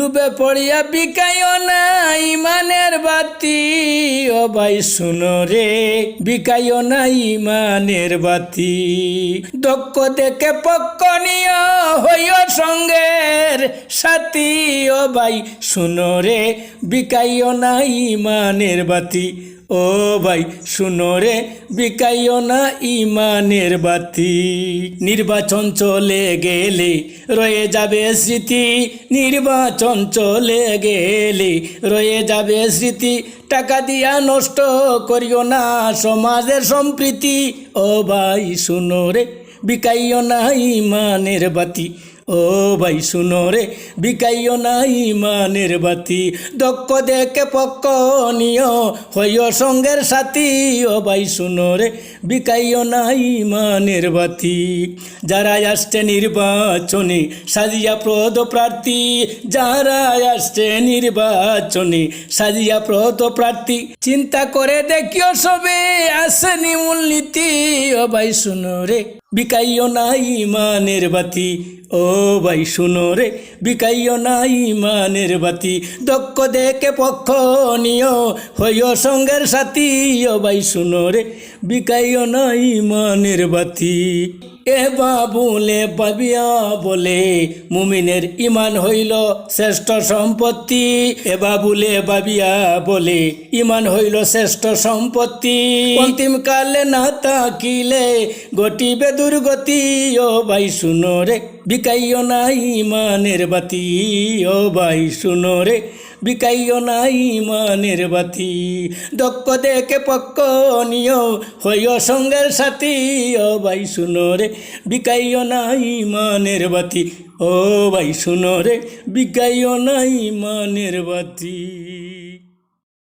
লুবে পড়িয়া বিকাইও না ইমানের বাতি। ও ভাই শুনো রে, বিকাইও না ইমানের বাতি। দক্ষ দেখে পক্ষ নিয় হইও সঙ্গের সাথী ও ভাই। শুনো রে, বিকাইও না ইমানের বাতি। ও ভাই, শুনো রে, বিকাইও না ইমানের বাতি। নির্বাচন চলে গেলে রয়ে যাবে স্মৃতি, নির্বাচন চলে গেলে রয়ে যাবে স্মৃতি। টাকা দিয়া নষ্ট করিও না সমাজের সম্প্রীতি। ও ভাই, শুনো রে বিকাইও না ইমানের বাতি। ও ভাই শুনো রে, বিকাইও না ইমানের বাতি। দক্ষ দেখে পক্ষ নিও, হইও সঙ্গের সাথী। ও ভাই শুনো রে, বিকাইও না ইমানের বাতি। যারা আসছে নির্বাচনে, সাজিয়া প্রদ প্রার্থী। যারা আসছে নির্বাচনে, সাজিয়া প্রদ প্রার্থী। চিন্তা করে দেখিও সবে আসেনি মূলনীতি। ও ভাই শুনো রে। বিকাইও নাই ইমানের বাতি। ও ভাই, শুনো রে। বিকাইও নাই ইমানের বাতি। দক্ষ দেখে পক্ষ নিও, হইও সঙ্গের সাথী। ও ভাই, শুনো রে। বিকাইও নাই ইমানের বাতি। এ বাবুলে পাবিয়া বলে মুমিনের ইমান হইল শ্রেষ্ঠ সম্পত্তি। এ বাবুলে বাবিয়া বলে ইমান হইল শ্রেষ্ঠ সম্পত্তি। অন্তিম কালে না তাকিলে গটিবে দুর্গতি। ও ভাই শুনো রে, বিকাইও না ইমানের বাতি। ও ভাই শুনো রে, বিকাইও না ইমানের বাতি। দক্ষ দেখে পক্ষ নিও হইও সঙ্গের সাথী। ও ভাই শুনো রে বিকাইও না ইমানের বাতি। ও ভাই শুনো রে বিকাইও না ইমানের বাতি।